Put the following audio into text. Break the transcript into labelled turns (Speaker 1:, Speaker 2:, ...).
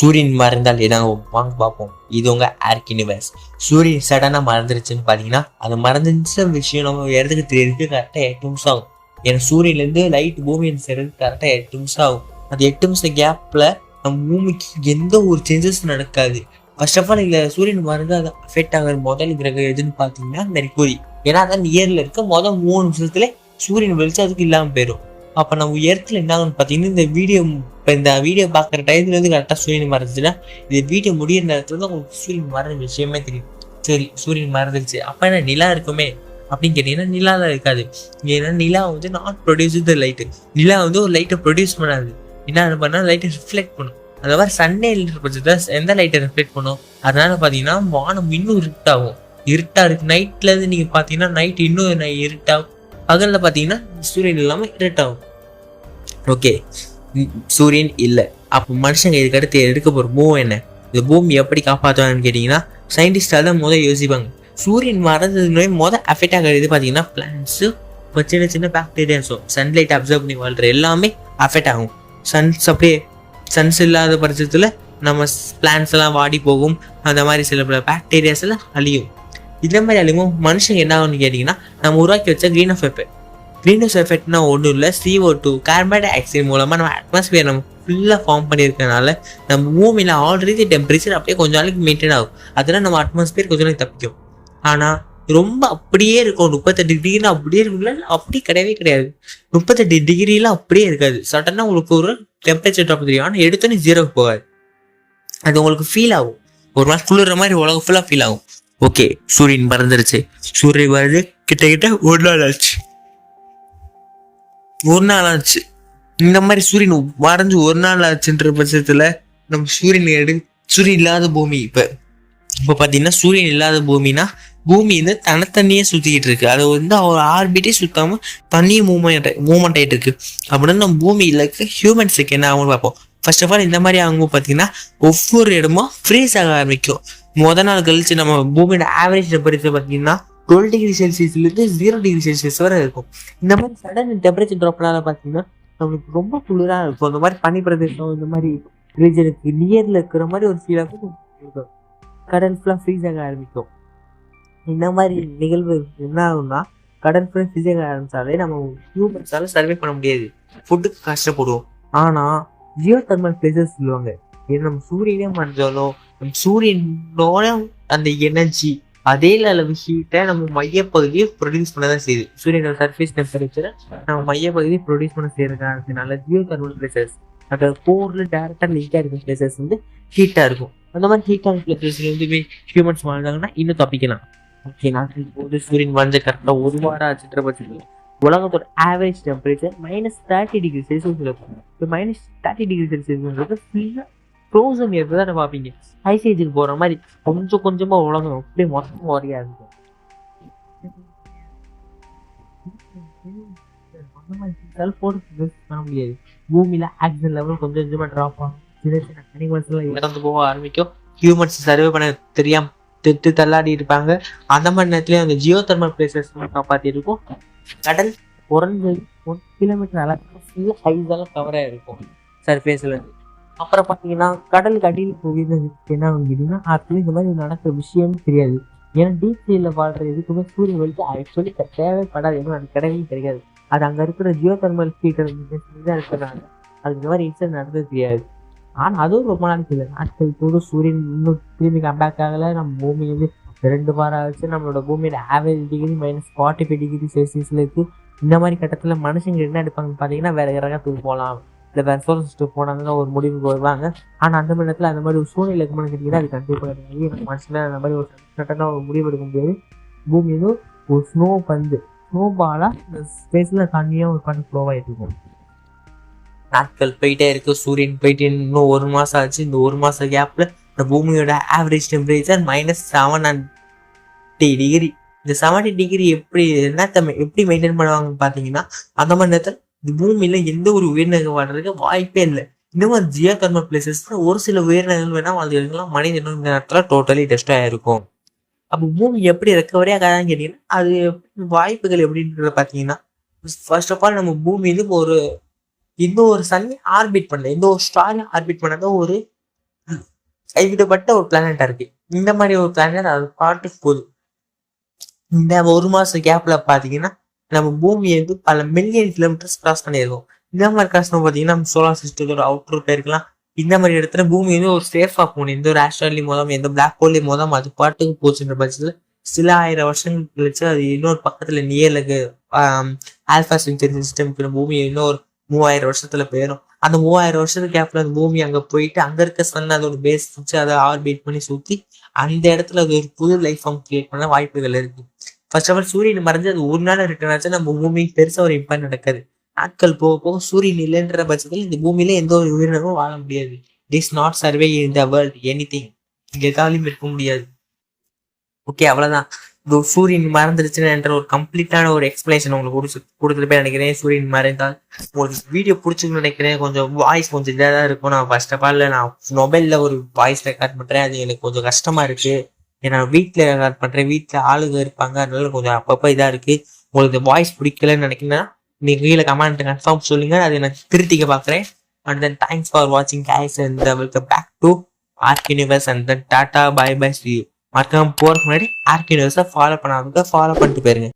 Speaker 1: சூரியன் மறைந்தால் என்ன வாங்க பார்ப்போம். இது உங்க ஆர்க் யூனிவர்ஸ் சூரியன் சடனாக மறந்துருச்சுன்னு பார்த்தீங்கன்னா அது மறந்துச்ச விஷயம் நம்ம இடத்துக்கு தெரியுது கரெக்டாக எட்டு நிமிஷம் ஆகும். ஏன்னா சூரியன்லேருந்து லைட் பூமி சேர்றது கரெக்டாக எட்டு நிமிஷம் ஆகும். அந்த எட்டு நிமிஷம் கேப்பில் நம்ம பூமிக்கு எந்த ஒரு சேஞ்சஸ் நடக்காது. ஃபர்ஸ்ட் ஆஃப் ஆல் இதில் சூரியன் மறந்து அது அஃபெக்ட் ஆகிற முதல் கிரகம் எதுன்னு பார்த்தீங்கன்னா மெர்க்குரி ஏன்னா அதான் இயரில் இருக்க முதல் மூணு நிமிஷத்துல சூரியன் வெளிச்சம் அதுக்கு இல்லாமல் போயிடும் அப்போ நம்ம இடத்துல என்ன ஆகும்னு பார்த்தீங்கன்னா இந்த வீடியோ இப்போ இந்த வீடியோ பார்க்குற டயத்துல இருந்து கரெக்டாக சூரியன் மறந்துச்சுன்னா இந்த வீடியோ முடியிற நேரத்தில் தான் உங்களுக்கு சூரியன் மறைஞ்ச விஷயமே தெரியும். சரி சூரியன் மறைஞ்சிருச்சு. அப்போ என்ன நிலா இருக்குமே? அப்படின்னு கேட்டிங்கன்னா நிலாவில் இருக்காது. ஏன்னா நிலா வந்து நாட் ப்ரொடியூஸ் த லைட்டு நிலா வந்து ஒரு லைட்டை ப்ரொடியூஸ் பண்ணாது. என்ன பண்ணால் லைட்டை ரிஃப்ளெக்ட் பண்ணும். அந்த மாதிரி சண்டே பட்சத்தில் எந்த லைட்டை ரிஃப்ளெக்ட் பண்ணும்? அதனால பார்த்தீங்கன்னா வானம் இன்னும் இருட்டாகும். இருட்டாக இருக்கு. நைட்டில் இருந்து நீங்கள் பார்த்தீங்கன்னா நைட் இன்னும் நை- இருட்டாகும் பகலில் பார்த்தீங்கன்னா சூரியன் இல்லாம இருட்டாகும் ஓகே சூரியன் இல்லை. அப்போ மனுஷங்க இதுக்கடுத்து எடுக்க போகிற மூவ் என்ன? இந்த பூமி எப்படி காப்பாற்றுவாங்கன்னு கேட்டிங்கன்னா சயின்டிஸ்டாக தான் முதல் யோசிப்பாங்க. சூரியன் மறந்ததுமே மொதல் அஃபெக்ட் ஆகிறது பார்த்தீங்கன்னா பிளான்ஸு இப்போ சின்ன சின்ன பாக்டீரியாஸும் சன்லைட் அப்சர்வ் பண்ணி வாழ்கிற எல்லாமே அஃபெக்ட் ஆகும். சன்ஸ் அப்படியே சன்ஸ் இல்லாத பட்சத்தில் நம்ம பிளான்ஸ் எல்லாம் வாடி போகும். அந்த மாதிரி சில பல பாக்டீரியாஸ் எல்லாம் அழியும். இதே மாதிரி அழிவும் மனுஷங்க என்ன ஆகும்னு கேட்டிங்கன்னா நம்ம உருவாக்கி வச்ச green of effect green house எஃபெக்ட்னா ஒன்றும் இல்லை CO two carbon dioxide மூலமாக நம்ம அட்மாஸ்பியர் நம்ம ஃபுல்லாக ஃபார்ம் பண்ணியிருக்கனால நம்ம பூமியில் ஆல்ரெடி டெம்பரேச்சர் அப்படியே கொஞ்ச நாளைக்கு மெயின்டைன் ஆகும். அதெல்லாம் நம்ம அட்மாஸ்பியர் கொஞ்ச நாளைக்கு தப்பிக்கும். ஆனால் ரொம்ப அப்படியே இருக்கும். முப்பத்தெட்டு டிகிரி அப்படியே இருக்கும்ல அப்படி கிடையவே கிடையாது. முப்பத்தெட்டு டிகிரிலாம் அப்படியே இருக்காது. சடனாக உங்களுக்கு ஒரு டெம்பரேச்சர் ட்ராப் தெரியும். ஆனால் எடுத்தோன்னே ஜீரோக்கு போகாது. அது உங்களுக்கு ஃபீல் ஆகும். ஒரு நாள் குளிர்ற மாதிரி உலகம் ஃபுல்லாக ஃபீல் ஆகும். ஓகே சூரியன் பறந்துருச்சு. சூரியன் பறந்து கிட்ட கிட்ட ஒரு நாள் ஆச்சு. ஒரு நாள் ஆச்சு. இந்த மாதிரி சூரியன் வரைஞ்சு ஒரு நாள் ஆச்சுன்ற பட்சத்தில் நம்ம சூரியன் எடு சூரியன் இல்லாத பூமி இப்போ. இப்போ பார்த்தீங்கன்னா சூரியன் இல்லாத பூமினா பூமி வந்து தனித்தனியே சுற்றிக்கிட்டு இருக்கு. அது வந்து அவர் ஆர்பிட்டே சுற்றாமல் தனியே மூவ்மெண்ட் மூவ்மெண்ட் ஆயிட்டு இருக்கு. அப்படின்னு நம்ம பூமியில் இருக்க ஹியூமன்ஸுக்கு என்ன ஆகும்னு பார்ப்போம். ஃபர்ஸ்ட் ஆஃப் ஆல் இந்த மாதிரி ஆகும்போது பார்த்தீங்கன்னா ஒவ்வொரு இடமும் ஃப்ரீஸ் ஆக ஆரம்பிக்கும். முத நாள் கழிச்சு நம்ம பூமியோட ஆவரேஜ் டெம்பரேச்சர் பார்த்தீங்கன்னா டுவெல் டிகிரி செல்சியஸ்லேருந்து ஜீரோ டிகிரி செல்சியஸ் வரை இருக்கும். இந்த மாதிரி சடன் டெம்பரேச்சர் ட்ராப்னால பார்த்தீங்கன்னா நம்மளுக்கு ரொம்ப குளிராக இருக்கும். இந்த மாதிரி பனி பிரதேசம் இந்த மாதிரி ரீஜனுக்கு நியரில் இருக்கிற மாதிரி ஒரு ஃபீலாக இருக்கும். கடல் ஃபுல்லாக ஃப்ரீஸ் ஆக ஆரம்பிக்கும். இந்த மாதிரி நிகழ்வு என்ன ஆகும்னா கடல் ஃபுல்லாக ஃப்ரீஸ் ஆக ஆரம்பித்தாலே நம்ம ஹியூமன்ஸால் சர்வே பண்ண முடியாது. ஃபுட்டுக்கு கஷ்டப்படுவோம். ஆனால் ஜியோ தெர்மல் பிளேசஸ் சொல்லுவாங்க. ஏன்னா நம்ம சூரியனே மறைஞ்சாலும் நம்ம சூரியனோட அந்த எனர்ஜி அதே அளவு ஹீட்டை நம்ம மையப்பகுதியை ப்ரொடியூஸ் பண்ண தான் செய்யுது. சூரியனோட சர்ஃபேஸ் டெம்பரேச்சரை நம்ம மையப்பகுதியை ப்ரொடியூஸ் பண்ண செய்யற ஜியோ தெர்மல் பிளேசஸ் அதாவது போரில் டேரக்டா லிங்காக இருக்கிற பிளேசஸ் வந்து ஹீட்டா இருக்கும். அந்த மாதிரி ஹீட்டான பிளேசஸ்ல வந்து ஹியூமன்ஸ் வாழ்ந்தாங்கன்னா இன்னும் தப்பிக்கலாம். ஓகே நாட்டில் போது சூரியன் வந்து கரெக்டாக ஒரு வாரம் ஆச்சுன்ற பட்சத்தில். உலகத்தோட average temperature minus thirty degree Celsius இருக்கும். இப்போ மைனஸ் தேர்ட்டி டிகிரி செல்சியஸ்ன்றது ஃபுல்லாக ஃப்ரோசன் இயர் தான் பார்ப்பீங்க ஐசேஜுக்கு போகிற மாதிரி கொஞ்சம் கொஞ்சமாக உலகம் அப்படியே மொத்தமாக வரையா இருக்கும் செல்ஃபோன் பண்ண முடியாது. பூமியில் ஆக்சிஜன் லெவல் கொஞ்சம் கொஞ்சமாக ட்ராப் ஆகும். சின்ன சின்ன அனிமல்ஸ் எல்லாம் இறந்து போக ஆரம்பிக்கும். ஹியூமன்ஸ் சர்வே பண்ண தெரியாம திட்டு தள்ளாடி இருப்பாங்க. அந்த மாதிரி நேரத்துலயே அந்த ஜியோ தெர்மல் பிளேசஸ் காப்பாற்றி இருக்கும் கடல் குறைஞ்சது ஒன் கிலோமீட்டர் அளவுக்கு ஃபுல்லாக ஹைஸாலாம் கவராக இருக்கும் சர்ஃபேஸில் இருந்து. அப்புறம் பார்த்தீங்கன்னா கடலுக்கு அடியில் போகிறதுக்கு என்ன கேட்டிங்கன்னா ஆக்சுவலி இந்த மாதிரி நடக்கிற விஷயம்னு தெரியாது. ஏன்னா டீப் சீல வாழ்ற எதுக்குமே சூரிய வெளிச்சம் ஆக்சுவலி தேவைப்படாது. ஏன்னா அது கிடையவே கிடையாது. அது அங்கே இருக்கிற ஜியோ தெர்மல் ஹீட்டர் தான் இருக்கிறாங்க அது இந்த மாதிரி இன்சிடென்ட் நடந்தது தெரியாது. ஆனால் அதுவும் ரொம்ப நாளைக்கு இல்லை நாட்கள் கூட சூரியன் இன்னும் திரும்பி கம்பேக் ஆகலை. நம்ம பூமி வந்து ரெண்டு வாரம் ஆச்சு. நம்மளோட பூமியோட average degree minus forty five degree செல்சியஸில் இருக்குது இந்த மாதிரி கட்டத்தில் மனுஷங்க என்ன எடுப்பாங்கன்னு பார்த்தீங்கன்னா வேறு கிரகத்துக்கு போகலாம். இல்லை வேற சோழ போனாங்கன்னா ஒரு முடிவுக்கு வருவாங்க. ஆனால் அந்த மாதிரி நேரத்தில் அந்த மாதிரி ஒரு சூழ்நிலை இருக்குமான்னு கேட்டிங்கன்னா அது கண்டிப்பாக எனக்கு மனசில் அந்த மாதிரி ஒரு சட்டனாக ஒரு முடிவு எடுக்க முடியாது. பூமி ஒரு ஸ்னோ பந்து ஸ்னோ பாலாக இந்த ஸ்பேஸில் தண்ணியாக ஒரு பண்ணி ஃப்ளோ இருக்கும். நாட்கள் போயிட்டே இருக்கு. சூரியன் போயிட்டு இன்னும் ஒரு மாதம் ஆச்சு. இந்த ஒரு மாதம் கேப்பில் இந்த பூமியோட average temperature minus seven and degree இந்த செவன்டி டிகிரி எப்படி என்ன எப்படி மெயின்டைன் பண்ணுவாங்கன்னு பார்த்தீங்கன்னா அந்த மாதிரி நேரத்தில் இந்த பூமியில எந்த ஒரு உயிரினங்கள் வாழ்றதுக்கு வாய்ப்பே இல்லை. இந்த மாதிரி ஜியோ தர்மல் பிளேசஸ் ஒரு சில உயிரினங்கள் வேணா வாழ்ந்துருக்கலாம் மனித நேரத்தில் டோட்டலி டெஸ்ட் ஆயிருக்கும். அப்போ பூமி எப்படி ரெக்கவரி ஆகாதான்னு கேட்டீங்கன்னா அது வாய்ப்புகள் எப்படின்றத பார்த்தீங்கன்னா ஃபர்ஸ்ட் ஆஃப் ஆல் நம்ம பூமியில ஒரு எந்த ஒரு சன் ஆர்பிட் பண்ணல. எந்த ஒரு ஸ்டார் ஆர்பிட் பண்ணாத ஒரு கைவிடப்பட்ட ஒரு பிளானட்டா இருக்கு. இந்த மாதிரி ஒரு பிளானட் அது பாட்டுக்கு போகுது இந்த ஒரு மாசம் கேப்ல பாத்தீங்கன்னா நம்ம பூமியை வந்து பல மில்லியன் கிலோமீட்டர்ஸ் கிராஸ் பண்ணியிருக்கோம். இந்த மாதிரி கிராஸ் பார்த்தீங்கன்னா நம்ம சோலார் சிஸ்டத்தோட அவுட்டர் போயிருக்கலாம் இந்த மாதிரி இடத்துல பூமி வந்து ஒரு சேஃபா போகணும். எந்த ஒரு ஆஸ்ட்ராலையும் மோதாம எந்த பிளாக் ஹோல்லையும் மோதாம அது பாட்டுக்கு போச்சுன்ற பட்சத்தில் சில ஆயிரம் வருஷங்கள் கழிச்சு அது இன்னொரு பக்கத்துல நியலுக்கு ஆல்பா சென்சுரி சிஸ்டம் பூமி இன்னொரு மூவாயிரம் வருஷத்துல போயிடும் அந்த மூவாயிரம் வருஷத்துக்கு கேப்ல அந்த பூமி அங்க போயிட்டு அங்க இருக்க சன் அதோட பேஸ் வச்சு அதை ஆர்பிட் பண்ணி சுத்தி அந்த இடத்துல அது ஒரு புது லைஃப் ஃபார்ம் கிரியேட் பண்ண வாய்ப்புகள் இருக்கு. ஃபர்ஸ்ட் ஆஃப் ஆல் சூரியன் மறைஞ்சு அது ஒரு நாள் ரிட்டர்ன் ஆச்சு நம்ம பூமிக்கு பெருசாக ஒரு இம்பாக்ட் நடக்காது. நாட்கள் போக போக சூரியன் இல்லைன்ற பட்சத்தில் இந்த பூமியில எந்த ஒரு உயிரினமும் வாழ முடியாது. This not survey in the world anything எதாலையும் இருக்க முடியாது. ஓகே அவ்வளோதான் இந்த ஒரு சூரியன் மறந்துருச்சுன்ற ஒரு கம்ப்ளீட்டான ஒரு எக்ஸ்பிளேஷன் உங்களுக்கு கொடுத்து கொடுத்துட்டு போய் நினைக்கிறேன். சூரியன் மறைந்தால் உங்களுக்கு வீடியோ பிடிச்சிக்கணும்னு நினைக்கிறேன். கொஞ்சம் வாய்ஸ் கொஞ்சம் இதாக தான் இருக்கும். நான் ஃபர்ஸ்ட் ஆஃப் ஆல் நான் மொபைலில் ஒரு வாய்ஸ் ரெக்கார்ட் பண்ணுறேன் அது எனக்கு கொஞ்சம் கஷ்டமாக இருக்குது ஏன்னா வீட்டில் ரெக்கார்ட் பண்ணுறேன் வீட்டில் ஆளுங்க இருப்பாங்க அதனால கொஞ்சம் அப்பப்போ இதாக இருக்குது உங்களுக்கு வாய்ஸ் பிடிக்கலன்னு நினைக்கிறேன்னா நீங்கள் கீழே கமெண்ட் கன்ஃபார்ம் சொல்லுங்கள் அதை நான் திருத்திக்க பார்க்குறேன் அண்ட் தென் தேங்க்ஸ் ஃபார் வாட்சிங் guys and welcome back to Ark Universe and then tata bye bye Sri மறக்காம போகிறதுக்கு முன்னாடி ஆர்க் யூனிவர்ஸை ஃபாலோ பண்ணாதவங்க ஃபாலோ பண்ணிட்டு போயிருங்க.